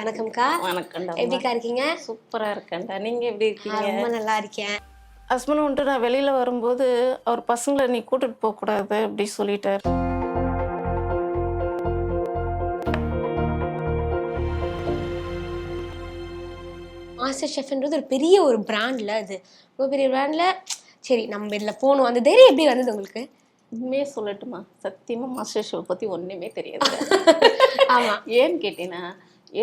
வணக்கம்க்கா. வணக்கம்டா எப்படிக்கா இருக்கீங்க? சூப்பரா இருக்கேன்டா. நீங்க எப்படி இருக்கீங்க? ரொம்ப நல்லா இருக்கேன். ஹஸ்பண்ட் வந்துட்டு நான் வெளியில வரும்போது அவர் பசங்களை நீ கூட்டிட்டு போக கூடாது அப்படி சொல்லிட்டாரு. மாஸ்டர் ஷெஃப்ன்றது ஒரு பெரிய ஒரு பிராண்ட்ல அது. ரொம்ப பெரிய பிராண்ட்ல சரி நம்ம இதில் போகணும். அந்த தைரியம் எப்படி வந்தது உங்களுக்கு? உண்மையே சொல்லட்டுமா? சத்தியமா மாஸ்டர் ஷோ பத்தி ஒண்ணுமே தெரியாது. ஆமா. ஏன்னு கேட்டீங்கன்னா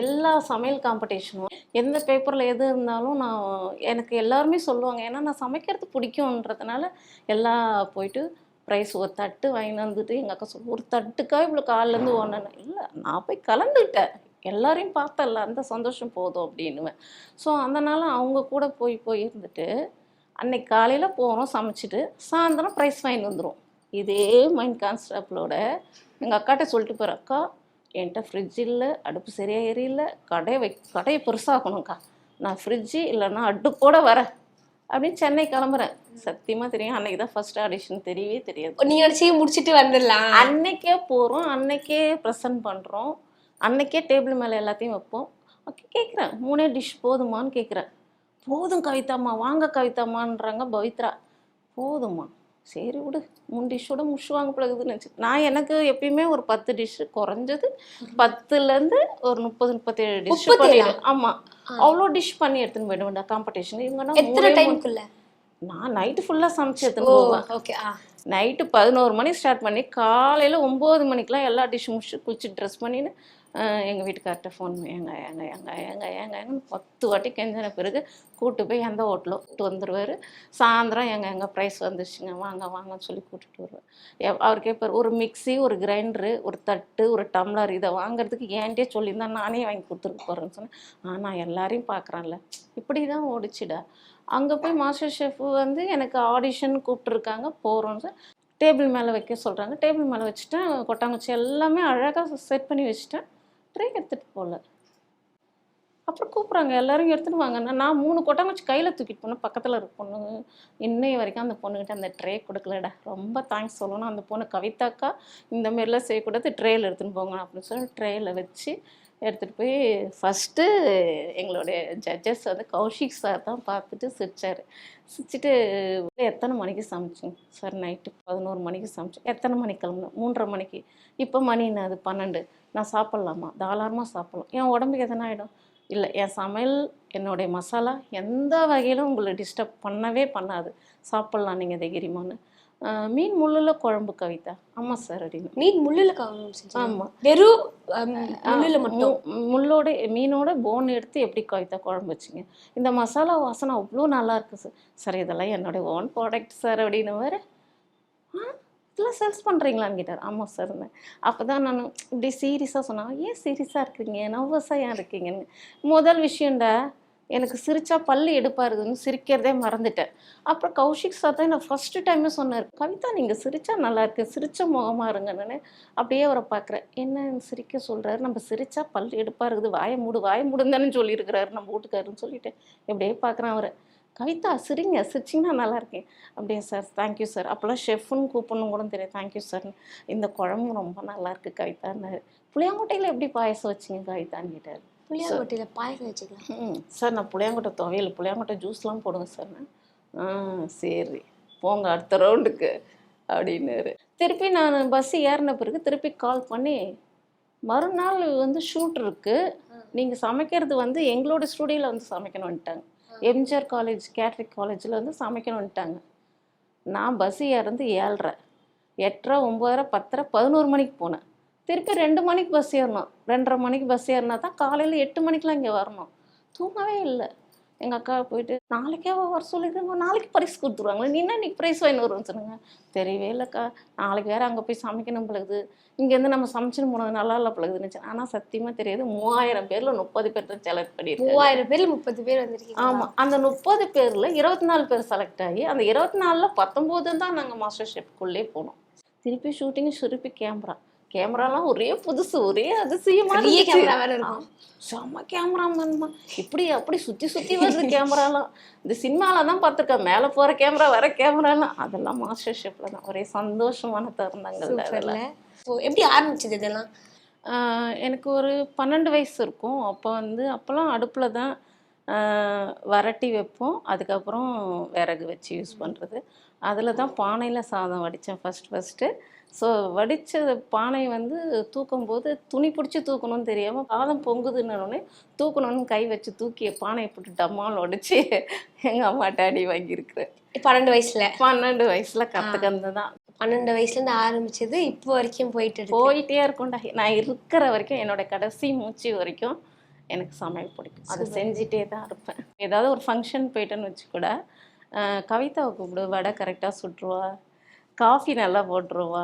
எல்லா சமையல் காம்படிஷனும் எந்த பேப்பரில் எது இருந்தாலும் நான் எனக்கு எல்லாருமே சொல்லுவாங்க. ஏன்னா நான் சமைக்கிறது பிடிக்கும்ன்றதுனால எல்லாம் போயிட்டு ப்ரைஸ் ஒரு தட்டு வாங்கிட்டு வந்துட்டு எங்கள் அக்கா சொல்லுவோம் ஒரு தட்டுக்காக இவ்வளோ காலிலேருந்து ஒன்று இல்லை நான் போய் கலந்துக்கிட்டேன். எல்லாரையும் பார்த்தல அந்த சந்தோஷம் போதும் அப்படின்னுவேன். ஸோ அதனால் அவங்க கூட போய் போய் இருந்துட்டு அன்னைக்கு காலையில் போகிறோம் சமைச்சிட்டு சாயந்தரம் ப்ரைஸ் வாங்கிட்டு வந்துடும் இதே மைண்ட் கான்ஸ்டாப்பிளோட எங்கள் அக்காட்ட சொல்லிட்டு போகிற அக்கா என்கிட்ட ஃப்ரிட்ஜ் இல்லை அடுப்பு சரியாக எரியல கடையை வை கடையை பெருசாகணும்க்கா நான் ஃப்ரிட்ஜு இல்லைன்னா அடுப்போட வரேன். அப்படின்னு சென்னை கிளம்புறேன். சத்தியமாக தெரியும் அன்னைக்கு தான் ஃபர்ஸ்ட் ஆடிஷன் தெரியவே தெரியாது. நீங்க நினைச்சே முடிச்சிட்டு வந்துடலாம். அன்னைக்கே போகிறோம் அன்னைக்கே ப்ரெசன்ட் பண்ணுறோம் அன்னைக்கே டேபிள் மேலே எல்லாத்தையும் வைப்போம். ஓகே கேட்குறேன் மூணே டிஷ் போதுமான்னு கேட்குறேன் போதும் கவிதாம்மா வாங்க கவிதாம்மான்றாங்க பவித்ரா. போதுமா சரி விடு. மூணு டிஷ்ஷோட முஷுவாங்க பழகுதுன்னு நினச்சி நான் எனக்கு எப்பயுமே ஒரு பத்து டிஷ்ஷு குறைஞ்சது பத்துலேருந்து ஒரு முப்பது முப்பத்தேழு டிஷ்? பண்ணிடுவேன். ஆமாம் அவ்வளோ டிஷ் பண்ணி எடுத்துன்னு போயிடுவேன்டா காம்படிஷன் இவங்கன்னா எத்தனை மூணே மூணு- டைம்க்குள்ள நான் நைட்டு ஃபுல்லாக சமைச்சு எடுத்துன்னு போவேன். ஓகே நைட்டு பதினோரு மணிக்கு ஸ்டார்ட் பண்ணி காலையில் ஒம்பது மணிக்கெலாம் எல்லா டிஷ்ஷும் முடிச்சு குளிச்சு ட்ரெஸ் பண்ணின்னு எங்கள் வீட்டுக்கார்ட்ட ஃபோன் ஏங்க ஏங்க ஏங்க ஏங்க ஏங்க ஏங்கன்னு பத்து வாட்டி கெஞ்சின பிறகு கூட்டு போய் எந்த ஹோட்டலோ கூட்டு வந்துடுவார் சாயந்தரம் எங்க எங்கள் ப்ரைஸ் வந்துச்சுங்க வாங்க வாங்கன்னு சொல்லி கூட்டிகிட்டு வருவேன் அவர் கேட்பார் ஒரு மிக்ஸி ஒரு கிரைண்டரு ஒரு தட்டு ஒரு டம்ளர் இதை வாங்குறதுக்கு ஏன்ட்டே சொல்லியிருந்தா நானே வாங்கி கொடுத்துட்டு போகிறேன்னு சொன்னேன். ஆ நான் எல்லாரையும் பார்க்குறேன்ல. இப்படி தான் ஓடிச்சுடா. அங்கே போய் மாஸ்டர் ஷெஃப் வந்து எனக்கு ஆடிஷன் கூப்பிட்ருக்காங்க போகிறோன்னு சார் டேபிள் மேலே வைக்க சொல்கிறாங்க டேபிள் மேலே வச்சுட்டேன் கொட்டாங்குச்சி எல்லாமே அழகாக செட் பண்ணி வச்சுட்டேன். ட்ரே எடுத்துகிட்டு போகல அப்புறம் கூப்பிட்றாங்க எல்லாரும் எடுத்துகிட்டு வாங்க. நான் மூணு மூணு கொட்டாங்குச்சி கையில் தூக்கிட்டு போனேன். பக்கத்தில் இருக்க பொண்ணு இன்னைய வரைக்கும் அந்த பொண்ணுக்கிட்ட அந்த ட்ரே கொடுக்கலடா. ரொம்ப தேங்க்ஸ் சொல்லணும். அந்த பொண்ணு கவிதாக்கா இந்த மாரிலாம் செய்யக்கூடாது ட்ரேயில் எடுத்துன்னு போங்க அப்படின்னு சொல்லி ட்ரேயில் வச்சு எடுத்துகிட்டு போய் ஃபஸ்ட்டு எங்களுடைய ஜட்ஜஸ் வந்து கௌஷிக் சார் தான் பார்த்துட்டு சிரிச்சார். சிரிச்சிட்டு எத்தனை மணிக்கு சமைச்சோம் சார் நைட்டு பதினோரு மணிக்கு சமைச்சேன். எத்தனை மணிக்கு கிளம்பணும் மூன்றரை மணிக்கு. இப்போ மணி என்ன அது? பன்னெண்டு. நான் சாப்பிட்லாமா? தாராளமாக சாப்பிட்லாம். என் உடம்புக்கு எதனா ஆகிடும் இல்லை என் சமையல் என்னுடைய மசாலா எந்த வகையிலும் உங்களை டிஸ்டர்ப் பண்ணவே பண்ணாது. சாப்பிட்லாம் நீங்கள் தைரியமான்னு. மீன் முள்ளில் குழம்பு கவிதா. ஆமாம் சார் அப்படின்னு மீன் முள்ளுல ஆமாம் வெறும் முள்ளுல மட்டும்? முள்ளோட மீனோட போன் எடுத்து எப்படி கவிதா குழம்பு வச்சிங்க? இந்த மசாலா வாசனை அவ்வளோ நல்லா இருக்கு சார். சார் இதெல்லாம் என்னோட ஓன் ப்ராடக்ட் சார் அப்படின்னு வேறு. இதெல்லாம் சேல்ஸ் பண்ணுறீங்களான்னு கேட்டார். ஆமாம் சார் அப்போ தான் நான் இப்படி சீரியஸாக சொன்னேன் ஏன் சீரியஸாக இருக்கீங்க? நர்வஸாக ஏன் இருக்கீங்கன்னு? முதல் விஷயம்டா எனக்கு சிரிச்சா பல்லு எடுப்பாருதுன்னு சிரிக்கிறதே மறந்துட்டேன். அப்புறம் கௌஷிக் சார் தான் நான் ஃபஸ்ட்டு டைமே சொன்னார். கவிதா நீங்கள் சிரிச்சா நல்லா இருக்கு சிரிச்ச முகமாக இருங்கன்னு அப்படியே அவரை பார்க்குறேன். என்ன சிரிக்க சொல்கிறாரு நம்ம சிரிச்சா பல் எடுப்பாக இருக்குது வாயை மூடு வாயை மூடுந்தானு சொல்லியிருக்கிறாரு நம்ம வீட்டுக்காருன்னு சொல்லிட்டு எப்படியே பார்க்குறேன் அவரை. கவிதா சிரிங்க சிரிச்சிங்கன்னா நல்லா இருக்கேன். அப்படியே சார் தேங்க்யூ சார் அப்போல்லாம் ஷெஃப்னு கூப்பிடணும் கூட தெரியும் தேங்க்யூ சார் இந்த குழம்பு ரொம்ப நல்லா இருக்கு கவிதான்னாரு. புளியாங்கொட்டையில் எப்படி பாயசம் வச்சிங்க கவிதான்னு கேட்டார். புளியாங்கொட்டையில பாயசம் வச்சுக்கலாம். ம் சார் நான் புளியாங்கொட்டை துவையல் புளியாங்கொட்டை ஜூஸ்லாம் போடுவேன் சார் ஆ சரி. போங்க அடுத்த ரவுண்டுக்கு அப்படின்னாரு. திருப்பி நான் பஸ் ஏறின பிறகு திருப்பி கால் பண்ணி மறுநாள் வந்து ஷூட் இருக்கு. நீங்கள் சமைக்கிறது வந்து எங்களோட ஸ்டூடியோவில் வந்து சமைக்கணும்ட்டாங்க எம்ஜிஆர் காலேஜ் கேட்ரிக் காலேஜில் வந்து சமைக்கணும்ட்டாங்க நான் பஸ் ஏறது ஏழ்ரை. எட்டரை ஒம்பதரை பத்தரை பதினோரு மணிக்கு போனேன். திருப்பி ரெண்டு மணிக்கு பஸ் ஏறணும். ரெண்டரை மணிக்கு பஸ் ஏறினா தான் காலையில் எட்டு மணிக்கெலாம் இங்கே வரணும். தூங்கவே இல்லை. எங்கள் அக்கா போயிட்டு நாளைக்கே வர சொல்லியிருக்காங்க நாளைக்கு பரிசு கொடுத்துருவாங்களே. நீ என்ன இன்னைக்கு ப்ரைஸ் வாங்கி வருவேன்னு சொன்னாங்க தெரியவே இல்லைக்கா. நாளைக்கு வேறு அங்கே போய் சமைக்கணும் பழகுது இங்கேருந்து நம்ம சமைச்சுன்னு போனது நல்லா இல்லை பழகுதுன்னு ஆனால் சத்தியமாக தெரியாது மூவாயிரம் பேரில் முப்பது பேர் தான் செலக்ட் பண்ணியிருக்காங்க. மூவாயிரம் பேர்ல முப்பது பேர் வந்திருக்கீங்க ஆமாம் அந்த முப்பது பேரில் இருபத்தி நாலு பேர் செலக்ட் ஆகி அந்த இருபத்தி நாலில் பத்தொம்போது தான் நாங்கள் மாஸ்டர் ஷெஃப்குள்ளே போனோம். திருப்பி ஷூட்டிங் திருப்பி கேமரா கேமராலாம் ஒரே புதுசு ஒரே அதிசயமா. கேமரா வேற இருக்கும் செம்ம கேமராமேன் தான் இப்படி அப்படி சுற்றி சுற்றி வருது கேமராலாம். இந்த சினிமாவில் தான் பார்த்துருக்கேன். மேலே போகிற கேமரா வர கேமராலாம். அதெல்லாம் மாஸ்டர் ஷெஃப்ல தான். ஒரே சந்தோஷமான தருணங்கள் அதெல்லாம் ஓ எப்படி ஆரம்பிச்சது இதெல்லாம்? எனக்கு ஒரு பன்னெண்டு வயசு இருக்கும். அப்போ வந்து அப்போல்லாம் அடுப்பில் தான் வரட்டி வைப்போம். அதுக்கப்புறம் விறகு வச்சு யூஸ் பண்ணுறது அதில் தான் பானையில் சாதம் வடித்தேன் ஃபஸ்ட் ஃபஸ்ட்டு ஸோ வடித்த பானை வந்து தூக்கும்போது துணி பிடிச்சி தூக்கணும்னு தெரியாமல் சாதம் பொங்குதுன்னொடனே தூக்கணும்னு கை வச்சு தூக்கி பானையை போட்டு டம்மால் உடச்சி எங்கள் அம்மாட்ட அடி வாங்கியிருக்கிறேன் பன்னெண்டு வயசுல. பன்னெண்டு வயசில் கற்றுக்கிறது தான் பன்னெண்டு வயசுல இருந்து ஆரம்பிச்சது இப்போ வரைக்கும் போயிட்டு போயிட்டே இருக்கும்டா. நான் இருக்கிற வரைக்கும் என்னோட கடைசி மூச்சு வரைக்கும் எனக்கு சமையல் பிடிக்கும். அதை செஞ்சிட்டே தான் இருப்பேன். ஏதாவது ஒரு ஃபங்க்ஷன் போயிட்டேன்னு வச்சு கூட கவிதாவை கூப்பிடு. வடை கரெக்டாக சுட்டுருவா காஃபி நல்லா போட்டுருவா.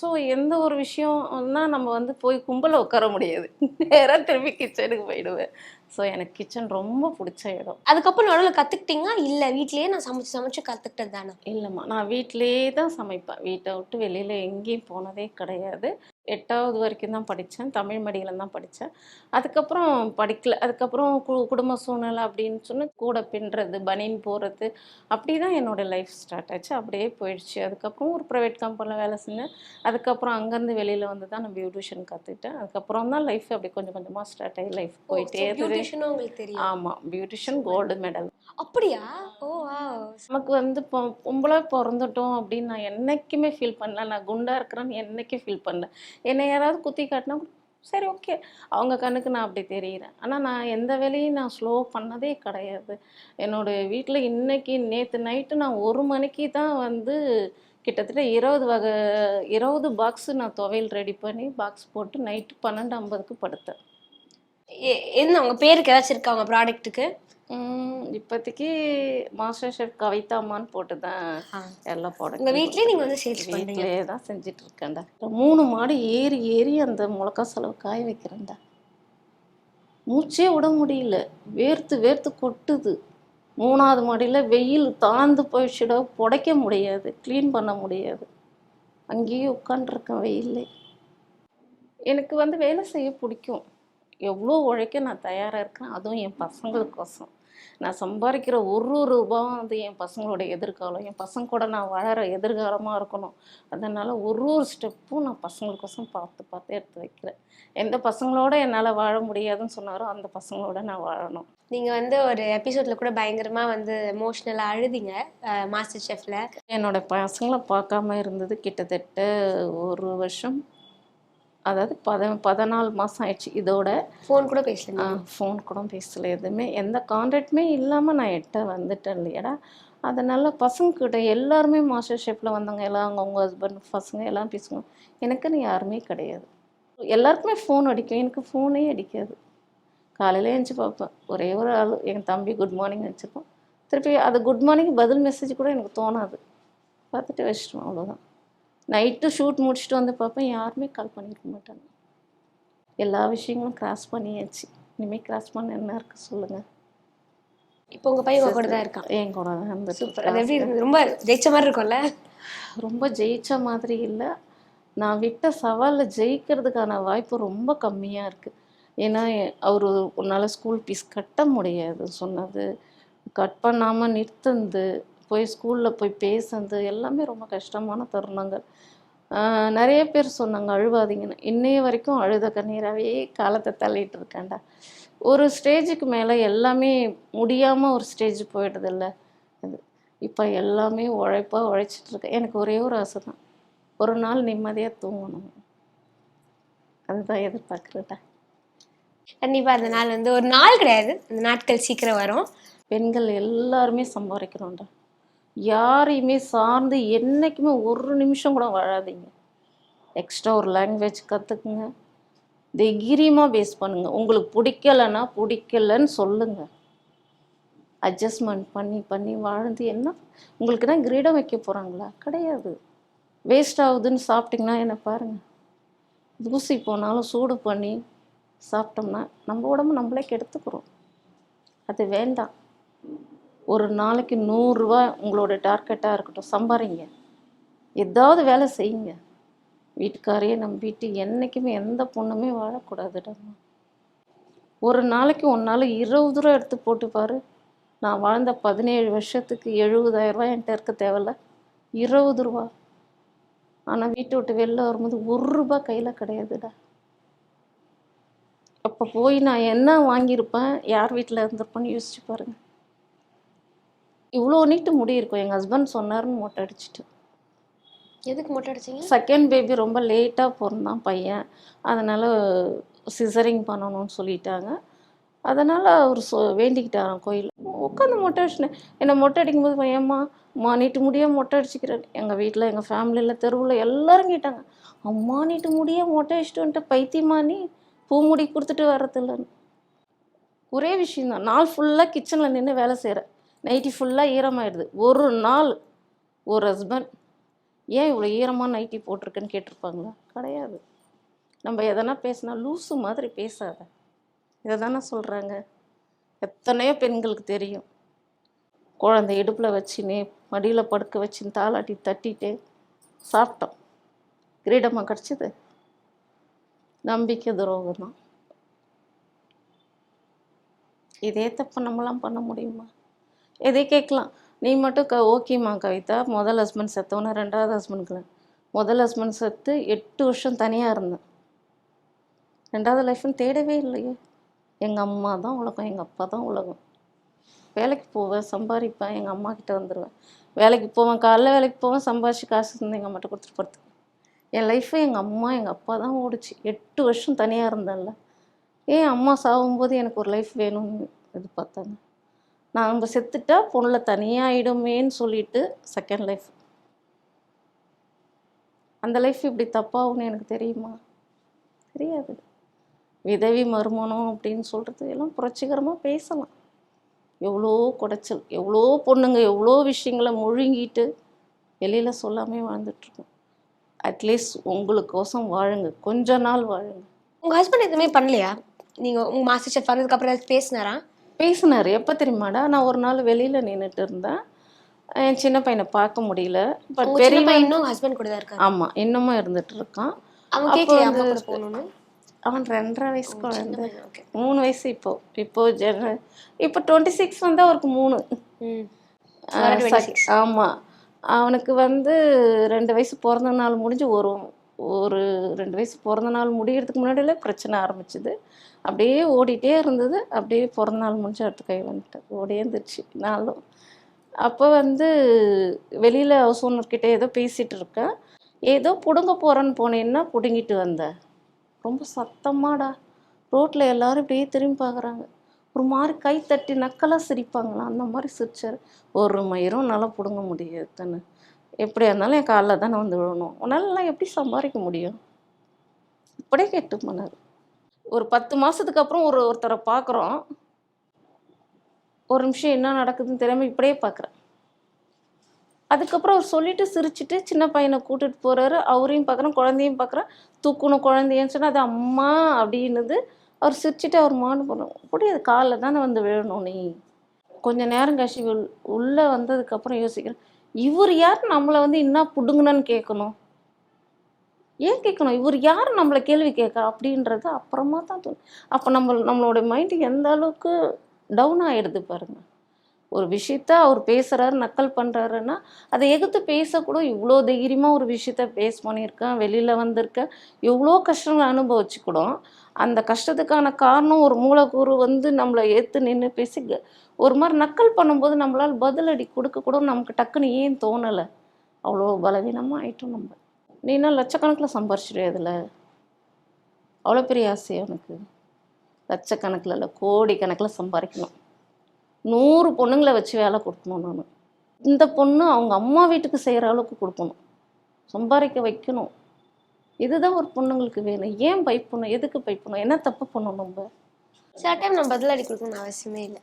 ஸோ எந்த ஒரு விஷயம்னா நம்ம வந்து போய் கும்பல உட்கார முடியாது. நேராக திரும்பி கிச்சனுக்கு போயிடுவேன். ஸோ எனக்கு கிச்சன் ரொம்ப பிடிச்ச இடம். அதுக்கப்புறம் நடுவில் கத்துக்கிட்டீங்களா? இல்ல வீட்லயே நான் சமைச்சு சமைச்சு கத்துக்கிட்டது தானே? இல்லைம்மா நான் வீட்டிலேயே தான் சமைப்பேன். வீட்டை விட்டு வெளியில் எங்கேயும் போனதே கிடையாது. எட்டாவது வரைக்கும் தான் படித்தேன் தமிழ் மீடியம் தான் படித்தேன் அதுக்கப்புறம் படிக்கல. அதுக்கப்புறம் கு குடும்ப சூழ்நிலை அப்படின்னு சொன்னு கூட பின்னுறது பனியன் போகிறது அப்படி தான் என்னோட லைஃப் ஸ்டார்ட் ஆச்சு. அப்படியே போயிடுச்சு. அதுக்கப்புறம் ஒரு ப்ரைவேட் கம்பெனியில் வேலை செஞ்சேன். அதுக்கப்புறம் அங்கேருந்து வெளியில் வந்து தான் நான் பியூட்டிஷியன் கற்றுக்கிட்டேன் அதுக்கப்புறம் தான் லைஃப் அப்படி கொஞ்சம் கொஞ்சமாக ஸ்டார்ட் ஆகி லைஃப் போயிட்டே இருக்குது பியூட்டிஷனும் உங்களுக்கு தெரியும். ஆமாம் பியூட்டிஷியன் கோல்டு மெடல் அப்படியா? ஓ நமக்கு வந்து இப்போ பொம்பளை பிறந்துட்டோம் அப்படின்னு நான் என்னைக்குமே ஃபீல் பண்ணல. நான் குண்டா இருக்கிறேன்னு என்னைக்கும் ஃபீல் பண்ணல. என்னை யாராவது குத்தி காட்டினா கூட சரி ஓகே அவங்க கண்ணுக்கு நான் அப்படி தெரிகிறேன் ஆனால் நான் எந்த வேலையும் நான் ஸ்லோ பண்ணதே கிடையாது. என்னோட வீட்டில் இன்னைக்கு நேற்று நைட்டு நான் ஒரு மணிக்கு தான் வந்து கிட்டத்தட்ட இருபது வகை இருபது பாக்ஸு நான் துவையல் ரெடி பண்ணி பாக்ஸ் போட்டு நைட்டு பன்னெண்டு ஐம்பதுக்கு படுத்தேன். என்ன உங்க பேருக்கு ஏதாச்சும் இருக்கா உங்க ப்ராடக்ட்டுக்கு? இப்போதைக்கு மாஸ்டர் ஷெஃப் கவிதாமான்னு போட்டு தான் எல்லாம் போட உங்க வீட்லயே நீங்க வந்து சேல்ஸ் வீட்டிலே தான் செஞ்சுட்டு இருக்கேன்டா மூணு மாடி ஏறி ஏறி அந்த மிளகா செலவு காய வைக்கிறேன்டா. மூச்சே விட முடியல. வேர்த்து வேர்த்து கொட்டுது. மூணாவது மாடியில் வெயில் தாழ்ந்து போயிடுச்சுடா புடைக்க முடியாது. க்ளீன் பண்ண முடியாது. அங்கேயே உட்காண்ட்ருக்கேன் வெயில்லே. எனக்கு வந்து வேலை செய்ய பிடிக்கும். எவ்வளோ உழைக்க நான் தயாராக இருக்கேன் அதுவும் என் பசங்களுக்கோசம். நான் சம்பாதிக்கிற ஒரு ரூபாவும் வந்து என் பசங்களோட எதிர்காலம் என் பசங்க கூட நான் வாழற எதிர்காலமாக இருக்கணும். அதனால் ஒரு ஒரு ஸ்டெப்பும் நான் பசங்களுக்கோசம் பார்த்து பார்த்து எடுத்து வைக்கிறேன். எந்த பசங்களோட என்னால் வாழ முடியாதுன்னு சொன்னாரோ அந்த பசங்களோட நான் வாழணும். நீங்க வந்து ஒரு எபிசோட்ல கூட பயங்கரமா வந்து எமோஷனலா அழுதிங்க மாஸ்டர் ஷெஃப்ல என்னோட பசங்களை பார்க்காம இருந்தது கிட்டத்தட்ட ஒரு வருஷம் அதாவது பத பதினாலு மாதம் ஆயிடுச்சு இதோட. ஃபோன் கூட பேசல ஃபோன் கூட பேசல எதுவுமே. எந்த கான்டாக்டுமே இல்லாமல் நான் எட்ட வந்துட்டேன் இல்லையாடா. அதனால் பசங்கக்கிட்ட எல்லாருமே மாஸ்டர் ஷெஃப்பில் வந்தவங்க எல்லாம் அவங்கவுங்க ஹஸ்பண்ட் பசங்க எல்லாம் பேசுவாங்க. எனக்குன்னு யாருமே கிடையாது. எல்லாருக்குமே ஃபோன் அடிக்கும். எனக்கு ஃபோனே அடிக்காது. காலையில் எழுந்துச்சி பார்ப்பேன். ஒரே ஒரு ஆள். என் தம்பி குட் மார்னிங் வச்சுருப்போம் திருப்பி அது குட் மார்னிங் பதில் மெசேஜ் கூட எனக்கு தோணாது. பார்த்துட்டு வச்சிட்டோம் அவ்வளோதான் நைட்டு ஷூட் முடிச்சுட்டு வந்து பார்ப்பேன் யாருமே கால் பண்ணியிருக்க மாட்டாங்க. எல்லா விஷயங்களும் கிராஸ் பண்ணியாச்சு. இனிமேல் கிராஸ் பண்ண என்ன இருக்கு சொல்லுங்கள் இப்போ உங்க பையன் கூட தான் இருக்கான். என் கூட தான் இருந்துட்டு சூப்பர். அது எப்படி இருந்தது ரொம்ப ஜெயிச்ச மாதிரி இருக்கும்ல? ரொம்ப ஜெயிச்ச மாதிரி இல்லை. நான் விட்ட சவாலில் ஜெயிக்கிறதுக்கான வாய்ப்பு ரொம்ப கம்மியாக இருக்குது ஏன்னா அவர் உன்னால் ஸ்கூல் ஃபீஸ் கட்ட முடியாது சொன்னது. கட் பண்ணாமல் நிறுத்துனது. போய் ஸ்கூலில் போய் பேசுனது எல்லாமே ரொம்ப கஷ்டமான தருணங்கள். நிறைய பேர் சொன்னாங்க அழுவாதீங்கன்னு இன்னைய வரைக்கும் அழுத கண்ணீராகவே காலத்தை தள்ளிட்டு இருக்கேன்டா. ஒரு ஸ்டேஜுக்கு மேலே எல்லாமே முடியாமல் ஒரு ஸ்டேஜ் போயிடுதில்ல. அது இப்போ எல்லாமே உழைப்பாக உழைச்சிட்டு இருக்கேன் எனக்கு ஒரே ஒரு ஆசை தான் ஒரு நாள் நிம்மதியாக தூங்கணும். அதுதான் எதிர்பார்க்குறேன்டா. கண்டிப்பா அந்த நாள் வந்து ஒரு நாள் கிடையாது. அந்த நாட்கள் சீக்கிரம் வரும். பெண்கள் எல்லாருமே சம்பாதிக்கிறோம்டா யாரையுமே சார்ந்து என்றைக்குமே ஒரு நிமிஷம் கூட வாழாதீங்க. எக்ஸ்ட்ரா ஒரு லாங்குவேஜ் கற்றுக்குங்க தைரியமாக பேஸ் பண்ணுங்கள் உங்களுக்கு பிடிக்கலைன்னா பிடிக்கலன்னு சொல்லுங்கள் அட்ஜஸ்ட்மெண்ட் பண்ணி பண்ணி வாழ்ந்து என்ன? உங்களுக்கு தான் கிரீடம் வைக்க போகிறாங்களா கிடையாது. வேஸ்ட் ஆகுதுன்னு சாப்பிட்டிங்கன்னா என்ன பாருங்கள் தூசி போனாலும் சூடு பண்ணி சாப்பிட்டோம்னா நம்ம உடம்பு நம்மளே கெடுத்துக்கிறோம். அது வேண்டாம். ஒரு நாளைக்கு நூறுரூவா உங்களோட டார்கெட்டாக இருக்கட்டும் சம்பாதிங்க ஏதாவது வேலை செய்யுங்க. வீட்டுக்காரையே நம்பிட்டு என்றைக்குமே எந்த பொண்ணுமே வாழக்கூடாதுடா. ஒரு நாளைக்கு ஒன்றால் இருபது ரூபா எடுத்து போட்டு பாரு. நான் வாழ்ந்த பதினேழு வருஷத்துக்கு எழுபதாயிரம் என்கிட்ட இருக்க தேவையில்ல. இருபது ரூபா. ஆனால் வீட்டை விட்டு வெளில வரும்போது ஒரு ரூபா கையில் கிடையாதுடா. அப்போ போய் நான் என்ன வாங்கியிருப்பேன்? யார் வீட்டில் இருந்திருப்பேன்னு யோசிச்சு பாருங்கள் இவ்வளோ நீட்டு முடி இருக்கும். எங்கள் ஹஸ்பண்ட் சொன்னாருன்னு மொட்டை அடிச்சிட்டு. எதுக்கு மொட்டை அடிச்சீங்க? செகண்ட் பேபி ரொம்ப லேட்டாக பிறந்தான் பையன். அதனால் சிசரிங் பண்ணணும்னு சொல்லிட்டாங்க. அதனால் அவர் சொ வேண்டிக்கிட்டாராம் கோயில் உட்காந்து மொட்டை அடிச்சினேன் என்னை மொட்டை அடிக்கும்போது பையம்மா அம்மா நீட்டு முடிய மொட்டை அடிச்சுக்கிறேன் எங்கள் வீட்டில் எங்கள் ஃபேமிலியில் தெருவில் எல்லாரும் கேட்டாங்க அம்மா நீட்டு முடிய மொட்டை அடிச்சுட்டு வந்துட்டு பைத்தியமா நீ? பூ முடி கொடுத்துட்டு வர்றதில்லன்னு. ஒரே விஷயந்தான் நாள் ஃபுல்லாக கிச்சனில் நின்று வேலை செய்கிறேன் நைட்டி ஃபுல்லாக ஈரமாயிடுது. ஒரு நாள் ஒரு ஹஸ்பண்ட் ஏன் இவ்வளோ ஈரமாக நைட்டி போட்டிருக்குன்னு கேட்டிருப்பாங்களா? கிடையாது. நம்ம எதனா பேசினா லூசு மாதிரி பேசாத. இதை தானே சொல்கிறாங்க எத்தனையோ பெண்களுக்கு தெரியும். குழந்தை இடுப்பில் வச்சுன்னு மடியில் படுக்க வச்சுன்னு தாளாட்டி தட்டிட்டு சாப்பிட்டோம். கிரீடமாக கிடச்சிது? நம்பிக்கை துரோகம் தான் இதே தப்பு நம்மளாம் பண்ண முடியுமா? எதை கேட்கலாம். நீ மட்டும் க ஓகேம்மா கவிதா. முதல் ஹஸ்பண்ட் செத்தவனே ரெண்டாவது ஹஸ்பண்டுக்கு முதல் ஹஸ்பண்ட் செத்து எட்டு வருஷம் தனியாக இருந்தேன். ரெண்டாவது லைஃப்னு தேடவே இல்லையே. எங்கள் அம்மா தான் உலகம் எங்கள் அப்பா தான் உலகம். வேலைக்கு போவேன் சம்பாதிப்பேன் எங்கள் அம்மா கிட்ட வந்துடுவேன் வேலைக்கு போவேன் காலைல வேலைக்கு போவேன் சம்பாதிச்சு காசு இருந்து எங்கள் அம்மாட்ட கொடுத்துட்டு போகிறது என் லைஃப்பை எங்கள் அம்மா எங்கள் அப்பா தான் ஓடிச்சு. எட்டு வருஷம் தனியாக இருந்தேன்ல. ஏன் அம்மா சாகும்போது எனக்கு ஒரு லைஃப் வேணும்னு எதிர்பார்த்தாங்க? நான் நம்ம செத்துட்டா பொண்ணில் தனியாகிடுமேன்னு சொல்லிட்டு செகண்ட் லைஃப் அந்த லைஃப் இப்படி தப்பாகும்னு எனக்கு தெரியுமா? தெரியாது. விதவி மறுமணம் அப்படின்னு சொல்கிறது எல்லாம் புரட்சிகரமாக பேசலாம். எவ்வளோ குடைச்சல் எவ்வளோ பொண்ணுங்க எவ்வளோ விஷயங்களை முழுங்கிட்டு வெளியில் சொல்லாமே வாழ்ந்துட்டுருக்கோம் அட்லீஸ்ட் உங்களுக்கோசம் வாழுங்க. கொஞ்ச நாள் வாழுங்க. உங்கள் ஹஸ்பண்ட் எதுவுமே பண்ணலையா? நீங்கள் உங்கள் மாஸ்டர் செஃப் பண்ணதுக்கப்புறம் ஏதாவது பேசினாரா? பேசினார். எப்போ தெரியுமாடா? நான் ஒரு நாள் வெளியில் நின்றுட்டு இருந்தேன். என் சின்ன பையனை பார்க்க முடியல. பட் பெரிய பையனும் ஹஸ்பண்ட் கூட தான் இருக்காரு. ஆமாம் இன்னமும் இருந்துட்டு இருக்கான். அவன் அவன் ரெண்டரை வயசு குழந்தை. மூணு வயசு இப்போ. இப்போ ஜென இப்போ டுவெண்ட்டி சிக்ஸ் வந்து அவருக்கு மூணு. ம். ஆஹ் சக்- ஆமா. அவனுக்கு வந்து ரெண்டு வயசு பிறந்த நாள் முடிஞ்சு ஒரு ஒரு ரெண்டு வயசு பிறந்த நாள் முடியறதுக்கு முன்னாடியில் பிரச்சனை ஆரம்பிச்சுது. அப்படியே ஓடிட்டே இருந்தது. அப்படியே பிறந்த நாள் முடிஞ்சு அடுத்த கை வந்துட்டேன் ஓடியே இருந்துச்சு. நாளும். அப்போ வந்து வெளியில் ஹவுஸ் ஓனர்கிட்ட ஏதோ பேசிகிட்டு இருக்கேன். ஏதோ பிடுங்க போகிறேன்னு போனேன்னா பிடுங்கிட்டு வந்தேன் ரொம்ப சத்தமாடா. ரோட்டில் எல்லாரும் இப்படியே திரும்பி பார்க்குறாங்க ஒரு மாதிரி கை தட்டி நக்கலாக சிரிப்பாங்களாம் அந்த மாதிரி சிரிச்சார். ஒரு மயிரும் நல்லா பிடுங்க முடியாது எப்படி எப்படியா இருந்தாலும் என் காலில் தானே வந்து விழணும். உன்னாலலாம் எப்படி சம்பாதிக்க முடியும்? இப்படியே கேட்டு போனார் ஒரு பத்து மாதத்துக்கு அப்புறம் ஒரு ஒருத்தரை பார்க்குறோம் ஒரு நிமிஷம் என்ன நடக்குதுன்னு தெரியாமல் இப்படியே பார்க்குறேன் அதுக்கப்புறம் அவர் சொல்லிட்டு சிரிச்சிட்டு சின்ன பையனை கூட்டிகிட்டு போகிறாரு அவரையும் பார்க்குறேன் குழந்தையும் பார்க்குறேன் தூக்கணும் குழந்தையன்னு சொன்னால் அது அம்மா அப்படின்னுது அவர் சிரிச்சுட்டு அவர் மானு போனோம் அப்படி அது காலில் தானே வந்து விழணும் நீ? கொஞ்சம் நேரம் கழிச்சு உள்ளே வந்ததுக்கப்புறம் யோசிக்கிறேன் இவர் யார் நம்மளை வந்து என்ன பிடுங்கணும்னு கேட்கணும்? ஏன் கேட்கணும்? இவர் யார் நம்மளை கேள்வி கேட்க? அப்படின்றது அப்புறமா தான் தோணும். அப்போ நம்ம நம்மளோட மைண்டு எந்த அளவுக்கு டவுன் ஆகிடுது பாருங்கள் ஒரு விஷயத்த அவர் பேசுறாரு நக்கல் பண்றாருன்னா அதை எகுத்து பேசக்கூட இவ்வளோ தைரியமாக ஒரு விஷயத்த பேஸ் பண்ணியிருக்கேன் வெளியில் வந்திருக்கேன். எவ்வளோ கஷ்டங்களை அனுபவிச்சுக்கூடும். அந்த கஷ்டத்துக்கான காரணம் ஒரு மூலக்கூறு வந்து நம்மளை ஏற்று நின்று பேசி ஒரு மாதிரி நக்கல் பண்ணும்போது நம்மளால் பதிலடி கொடுக்க கூட நமக்கு டக்குன்னு ஏன் தோணலை? அவ்வளோ பலவீனமாக ஆயிட்டோம் நம்ம. நீனா லட்சக்கணக்கில் சம்பாரிச்சிடுவே அதில் அவ்வளோ பெரிய ஆசை உனக்கு? லட்சக்கணக்கில் இல்லை கோடி கணக்கில் சம்பாதிக்கணும். நூறு பொண்ணுங்களை வச்சு வேலை கொடுக்கணும் நான். இந்த பொண்ணு அவங்க அம்மா வீட்டுக்கு செய்கிற அளவுக்கு கொடுக்கணும். சம்பாதிக்க வைக்கணும். இதுதான் ஒரு பொண்ணுங்களுக்கு வேணும். ஏன் பயப்படணும் எதுக்கு பயப்படணும் என்ன தப்பு பண்ணணும் நம்ம? சில டைம் நம்ம பதிலடி கொடுக்கணும்னு அவசியமே இல்லை.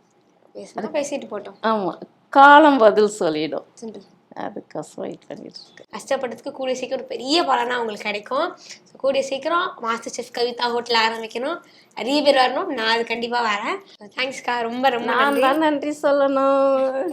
பேசிட்டு போட்டோம். ஆமாம் காலம் பதில் சொல்லிடும். சிம்பிள் அதுக்கோசம் வெயிட் பண்ணிட்டு இருக்கேன் கஷ்டப்பட்டதுக்கு கூடிய சீக்கிரம் ஒரு பெரிய பலனா உங்களுக்கு கிடைக்கும். So, கூடிய சீக்கிரம் மாஸ்டர் செஃப் கவிதா ஹோட்டல் ஆரம்பிக்கணும். நிறைய பேர் வரணும். நான் அது கண்டிப்பாக வரேன். தேங்க்ஸ்க்கா ரொம்ப ரொம்ப நான் தான் நன்றி சொல்லணும்.